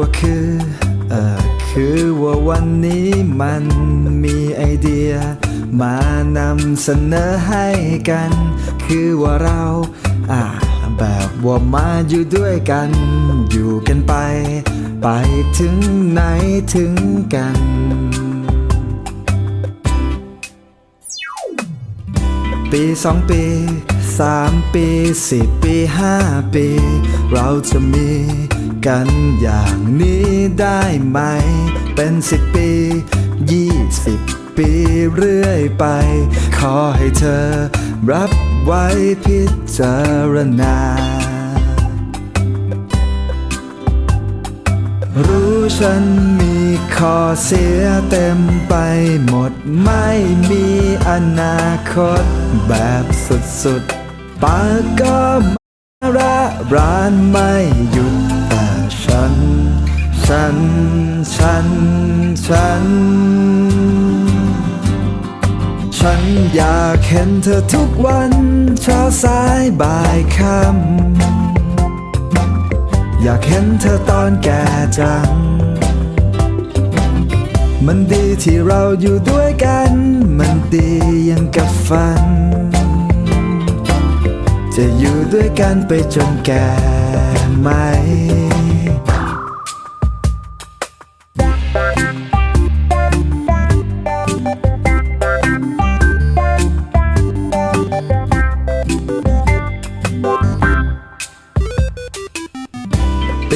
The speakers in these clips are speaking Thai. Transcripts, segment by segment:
ว่าคือเออคือว่าวันนี้มันมีไอเดีย มานำเสนอให้กัน คือว่าเราอ่าแบบว่ามาอยู่ด้วยกัน อยู่กันไป ไปถึงไหนถึงกันปีสองปีสามปีสี่ปีห้าปี เราจะมี กันอย่างนี้ได้ไหม เป็นสิบปียี่สิบปีเรื่อยไป ขอให้เธอรับไว้พิจารณา รู้ฉันมีข้อเสียเต็มไปหมดไม่มีอนาคตแบบสุดๆปากก็มาระรานไม่หยุด ฉัน ฉัน ฉัน ฉันอยากเห็นเธอทุกวันเช้าสายบ่ายค่ำอยากเห็นเธอตอนแก่จัง มันดีที่เราอยู่ด้วยกัน มันดียังกับฝัน จะอยู่ด้วยกันไปจนแก่ไหม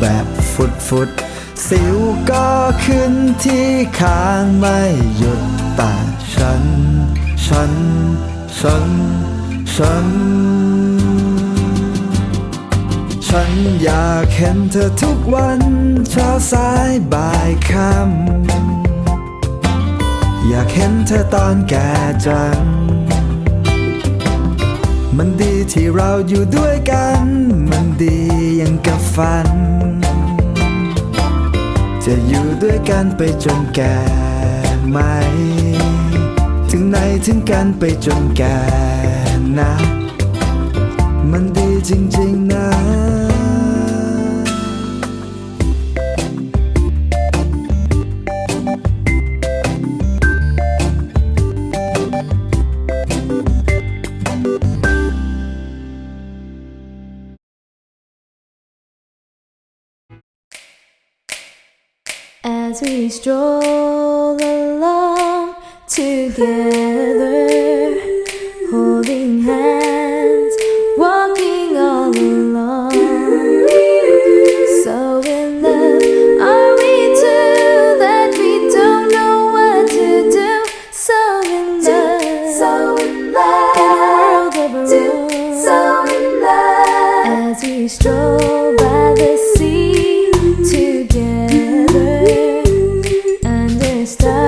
แบบฟุดฟุดสิวก็ขึ้นที่คางไม่หยุดแต่ฉัน ฉัน ฉัน ฉัน ฉันอยากเห็นเธอทุกวันเช้าสายบ่ายค่ำอยากเห็นเธอตอนแก่จัง มันดีที่เราอยู่ด้วยกัน มันดียังกับฝัน จะอยู่ด้วยกันไปจนแก่ไหม ถึงไหนถึงกันไปจนแก่นะ มันดีจริงๆนะ as we stroll along together, holding hands, walking all along. So in love are we two that we don't know what to do. So in love, so in love, in a world of rules. So in love, as we stroll. stars.